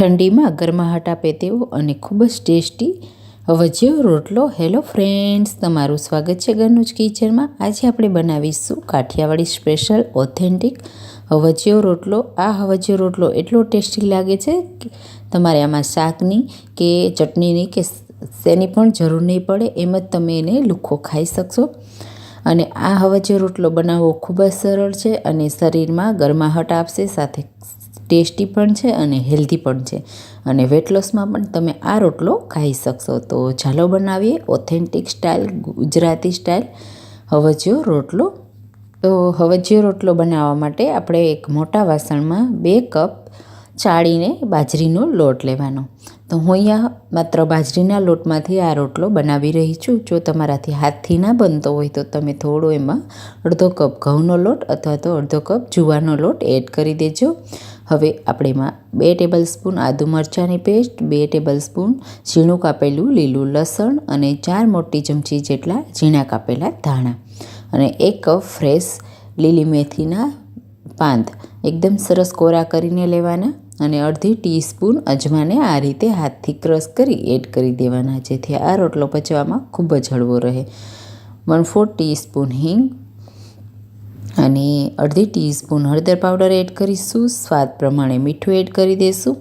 ઠંડીમાં ગરમાહટ આપે તેવો અને ખૂબ જ ટેસ્ટી વજ્યો રોટલો. હેલો ફ્રેન્ડ્સ તમારું સ્વાગત છે ઘરનું જ કિચનમાં. આજે આપણે બનાવીશું કાઠિયાવાડી સ્પેશિયલ ઓથેન્ટિક હવજ્યો રોટલો. આ હવજ્યો રોટલો એટલો ટેસ્ટી લાગે છે કે તમારે આમાં શાકની કે ચટણીની કે શેની પણ જરૂર નહીં પડે, એમ જ તમે એને લુખ્ખો ખાઈ શકશો. અને આ હવજ્યો રોટલો બનાવવો ખૂબ જ સરળ છે અને શરીરમાં ગરમાહટ આપશે, સાથે ટેસ્ટી પણ છે અને હેલ્ધી પણ છે. અને વેટ લોસમાં પણ તમે આ રોટલો ખાઈ શકશો. તો ચાલો બનાવીએ ઓથેન્ટિક સ્ટાઇલ ગુજરાતી સ્ટાઇલ હવજ્યો રોટલો. તો હવજીયો રોટલો બનાવવા માટે આપણે એક મોટા વાસણમાં બે કપ ચાળીને બાજરીનો લોટ લેવાનો. તો હું અહીંયા માત્ર બાજરીના લોટમાંથી આ રોટલો બનાવી રહી છું. જો તમારાથી હાથથી ના બનતો હોય તો તમે થોડો એમાં અડધો કપ ઘઉંનો લોટ અથવા તો અડધો કપ જુવારનો લોટ એડ કરી દેજો. હવે આપણે એમાં બે ટેબલ સ્પૂન આદુ મરચાંની પેસ્ટ, બે ટેબલ સ્પૂન ઝીણું કાપેલું લીલું લસણ અને ચાર મોટી ચમચી જેટલા ઝીણા કાપેલા ધાણા. અને એક કપ ફ્રેશ લીલી મેથીના પાંદ. એકદમ સરસ કોરા કરીને લેવાના. અને અડધી ટીસ્પૂન અજમાને આ રીતે હાથથી ક્રશ કરી એડ કરી દેવાના, જેથી આ રોટલો પચવામાં ખૂબ જ હળવો રહે. વન ફોર ટીસ્પૂન હિંગ અને અડધી ટીસ્પૂન હળદર પાવડર એડ કરીશું. સ્વાદ પ્રમાણે મીઠું એડ કરી દઈશું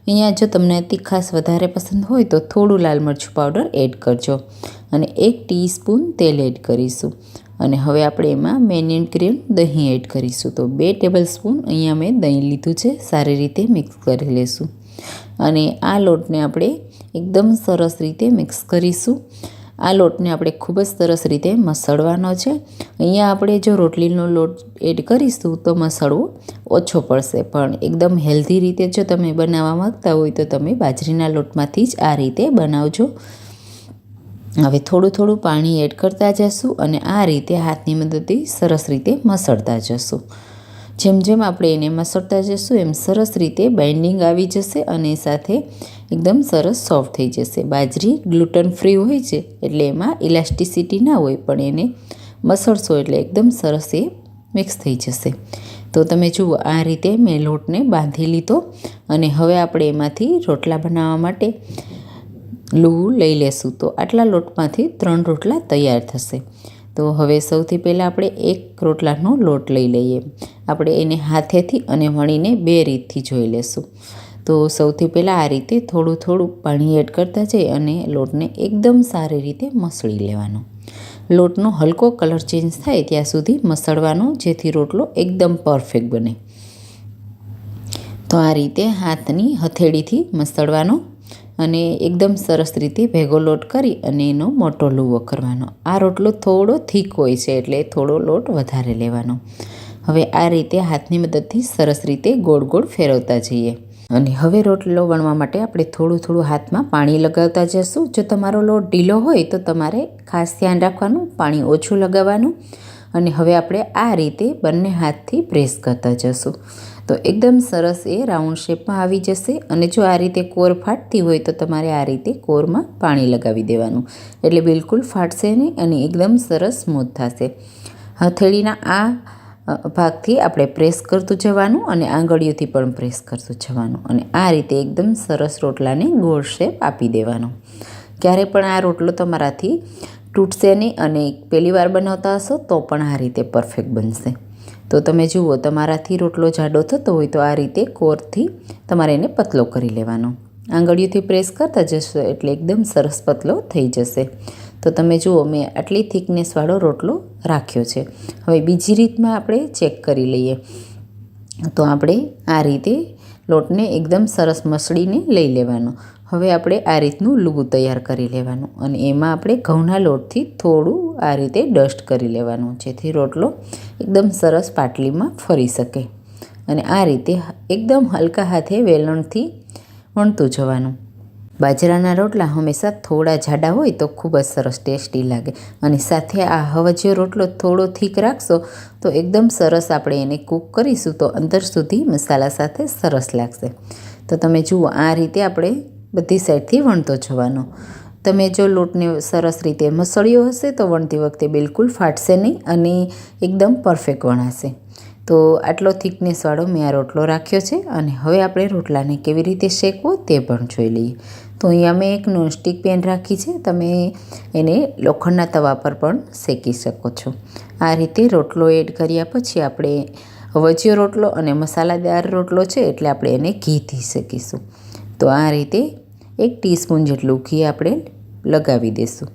અહીંયા જો તમને તીખાશ વધારે પસંદ હોય તો થોડું લાલ મરચું પાવડર એડ કરજો અને એક ટીસ્પૂન તેલ એડ કરીશું. અને હવે આપણે એમાં મેનિન ક્રીમ દહીં એડ કરીશું. તો બે ટેબલ સ્પૂન અહીંયા મેં દહીં લીધું છે, સારી રીતે મિક્સ કરી લઈશું અને આ લોટને આપણે એકદમ સરસ રીતે મિક્સ કરીશું. આ લોટને આપણે ખૂબ જ સરસ રીતે મસળવાનો છે. અહીંયા આપણે જો રોટલીનો લોટ એડ કરીશું તો મસળવો ઓછો પડશે. પણ એકદમ હેલ્ધી રીતે જો તમે બનાવવા માગતા હોય તો તમે બાજરીના લોટમાંથી જ આ રીતે બનાવજો. હવે થોડું થોડું પાણી એડ કરતા જશું અને આ રીતે હાથની મદદથી સરસ રીતે મસળતા જશું. જેમ જેમ આપણે એને મસળતા જશું, એમ સરસ રીતે બાઇન્ડિંગ આવી જશે અને સાથે એકદમ સરસ સોફ્ટ થઈ જશે. બાજરી ગ્લુટન ફ્રી હોય છે, એટલે એમાં ઇલાસ્ટિસિટી ના હોય, પણ એને મસળશો એટલે એકદમ સરસ એ મિક્સ થઈ જશે. તો તમે જુઓ, આ રીતે મેં લોટને બાંધી લીધો અને હવે આપણે એમાંથી રોટલા બનાવવા માટે લૂ લઈ લેશું. તો આટલા લોટમાંથી ત્રણ રોટલા તૈયાર થશે. તો હવે સૌથી પહેલાં આપણે એક રોટલાનો લોટ લઈ લઈએ. આપણે એને હાથેથી અને વણીને બે રીતથી જોઈ લેશું. તો સૌથી પહેલાં આ રીતે થોડું થોડું પાણી એડ કરતા જઈ અને લોટને એકદમ સારી રીતે મસળી લેવાનો. લોટનો હલકો કલર ચેન્જ થાય ત્યાં સુધી મસળવાનો, જેથી રોટલો એકદમ પરફેક્ટ બને. તો આ રીતે હાથની હથેળીથી મસળવાનો અને એકદમ સરસ રીતે ભેગો લોટ કરી અને એનો મોટો લુવો કરવાનો. આ રોટલો થોડો થીક હોય છે એટલે થોડો લોટ વધારે લેવાનો. હવે આ રીતે હાથની મદદથી સરસ રીતે ગોળ ગોળ ફેરવતા જઈએ. અને હવે રોટલો વણવા માટે આપણે થોડું થોડું હાથમાં પાણી લગાવતા જશું. જો તમારો લોટ ઢીલો હોય તો તમારે ખાસ ધ્યાન રાખવાનું, પાણી ઓછું લગાવવાનું. અને હવે આપણે આ રીતે બંને હાથથી પ્રેસ કરતા જશું. તો એકદમ સરસ એ રાઉન્ડ શેપમાં આવી જશે અને જો આ રીતે કોર ફાટતી હોય તો તમારે આ રીતે કોરમાં પાણી લગાવી દેવાનું. એટલે બિલકુલ ફાટશે નહીં અને એકદમ સરસ સ્મૂથ થશે. હથેળીના આ ભાગથી આપણે પ્રેસ કરતું જવાનું અને આંગળીઓથી પણ પ્રેસ કરતું જવાનું અને આ રીતે એકદમ સરસ રોટલાને ગોળ શેપ આપી દેવાનો. ક્યારે પણ આ રોટલો તમારાથી તૂટશે નહીં અને પહેલી વાર બનાવતા હશો તો પણ આ રીતે પરફેક્ટ બનશે. તો તમે જુઓ, તમારાથી રોટલો જાડો થતો હોય તો આ રીતે કોરથી તમારે એને પતલો કરી લેવાનો. આંગળીઓથી પ્રેસ કરતા જશો એટલે એકદમ સરસ પતલો થઈ જશે. તો તમે જુઓ, મેં આટલી થિકનેસવાળો રોટલો રાખ્યો છે. હવે બીજી રીતમાં આપણે ચેક કરી લઈએ. તો આપણે આ રીતે લોટને એકદમ સરસ મસળીને લઈ લેવાનો. હવે આપણે આ રીતનું લૂગું તૈયાર કરી લેવાનું અને એમાં આપણે ઘઉંના લોટથી થોડું આ રીતે ડસ્ટ કરી લેવાનું જેથી રોટલો એકદમ સરસ પાટલીમાં ફરી શકે અને આ રીતે એકદમ હલકા હાથે વેલણથી વણતું જવાનું. બાજરાના રોટલા હંમેશા થોડા જાડા હોય તો ખૂબ જ સરસ ટેસ્ટી લાગે અને સાથે આ હવજ્યો રોટલો થોડો થીક રાખશો તો એકદમ સરસ આપણે એને કૂક કરીશું તો અંદર સુધી મસાલા સાથે સરસ લાગશે. તો તમે જુઓ આ રીતે આપણે બધી સાઈડથી વણતો જવાનો. તમે જો લોટને સરસ રીતે મસળ્યો હશે તો વણતી વખતે બિલકુલ ફાટશે નહીં અને એકદમ પરફેક્ટ વણાશે. તો આટલો થિકનેસવાળો મેં આ રોટલો રાખ્યો છે અને હવે આપણે રોટલાને કેવી રીતે શેકવો તે પણ જોઈ લઈએ. તો અહીંયા મેં એક નોનસ્ટિક પેન રાખી છે. તમે એને લોખંડના તવા પર પણ શેકી શકો છો. આ રીતે રોટલો એડ કર્યા પછી આપણે વજ્યો રોટલો અને મસાલાદાર રોટલો છે એટલે આપણે એને ઘીથી શેકીશું. તો આ રીતે એક ટીસ્પૂન જેટલું ઘી આપણે લગાવી દઈશું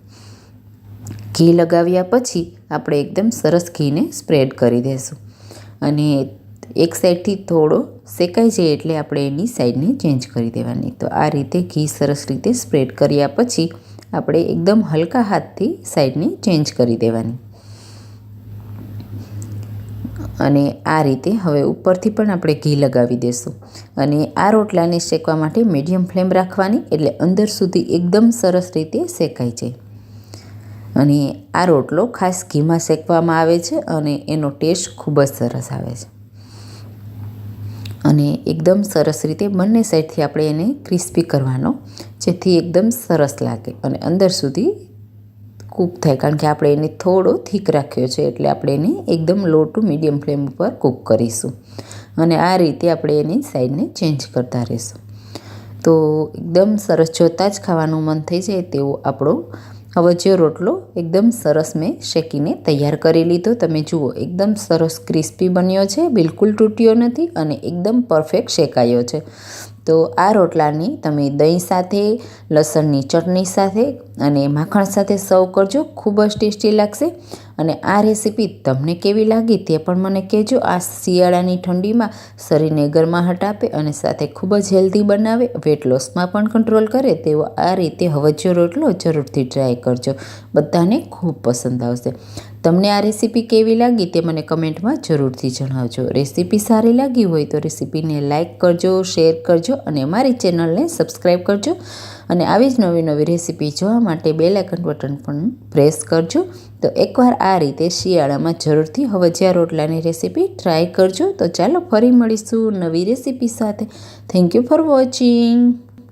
ઘી લગાવ્યા પછી આપણે એકદમ સરસ ઘીને સ્પ્રેડ કરી દઈશું અને એક સાઈડથી થોડો શેકાઈ જાય એટલે આપણે એની સાઈડને ચેન્જ કરી દેવાની. તો આ રીતે ઘી સરસ રીતે સ્પ્રેડ કર્યા પછી આપણે એકદમ હલકા હાથથી સાઈડને ચેન્જ કરી દેવાની. અને આ રીતે હવે ઉપરથી પણ આપણે ઘી લગાવી દઈશું અને આ રોટલાને શેકવા માટે મીડિયમ ફ્લેમ રાખવાની, એટલે અંદર સુધી એકદમ સરસ રીતે શેકાઈ જાય અને આ રોટલો ખાસ ઘીમાં શેકવામાં આવે છે અને એનો ટેસ્ટ ખૂબ જ સરસ આવે છે. અને એકદમ સરસ રીતે બંને સાઈડથી આપણે એને ક્રિસ્પી કરવાનો, જેથી એકદમ સરસ લાગે અને અંદર સુધી કૂક થાય કારણ કે આપણે એને થોડો થીક રાખ્યો છે એટલે આપણે એને એકદમ લો ટુ મીડિયમ ફ્લેમ ઉપર કૂક કરીશું. અને આ રીતે આપણે એની સાઈડને ચેન્જ કરતા રહીશું. તો એકદમ સરસ જોતાં જ ખાવાનું મન થઈ જાય તેવો આપણો અવજ્યો રોટલો એકદમ સરસ મેં શેકીને તૈયાર કરી લીધો. તમે જુઓ, એકદમ સરસ ક્રિસ્પી બન્યો છે, બિલકુલ તૂટ્યો નથી અને એકદમ પરફેક્ટ શેકાયો છે. તો આ રોટલાની તમે દહીં સાથે, લસણની ચટણી સાથે અને માખણ સાથે સર્વ કરજો. ખૂબ જ ટેસ્ટી લાગશે અને આ રેસીપી તમને કેવી લાગી તે પણ મને કહેજો. આ શિયાળાની ઠંડીમાં શરીરને ગરમાહટ આપે અને સાથે ખૂબ જ હેલ્ધી બનાવે. વેટ લોસમાં પણ કંટ્રોલ કરે તેવો આ રીતે હવજો રોટલો જરૂરથી ટ્રાય કરજો. બધાને ખૂબ પસંદ આવશે. તમને આ રેસીપી કેવી લાગી તે મને કમેન્ટમાં જરૂરથી જણાવજો. રેસીપી સારી લાગી હોય તો રેસીપીને લાઇક કરજો, શેર કરજો અને મારી ચેનલને સબસ્ક્રાઈબ કરજો અને આવી જ નવી નવી રેસીપી જોવા માટે બે લાઇકન બટન પણ પ્રેસ કરજો. તો એકવાર આ રીતે શિયાળામાં જરૂરથી હવજિયા રોટલાની રેસીપી ટ્રાય કરજો. તો ચાલો ફરી મળીશું નવી રેસીપી સાથે. Thank you for watching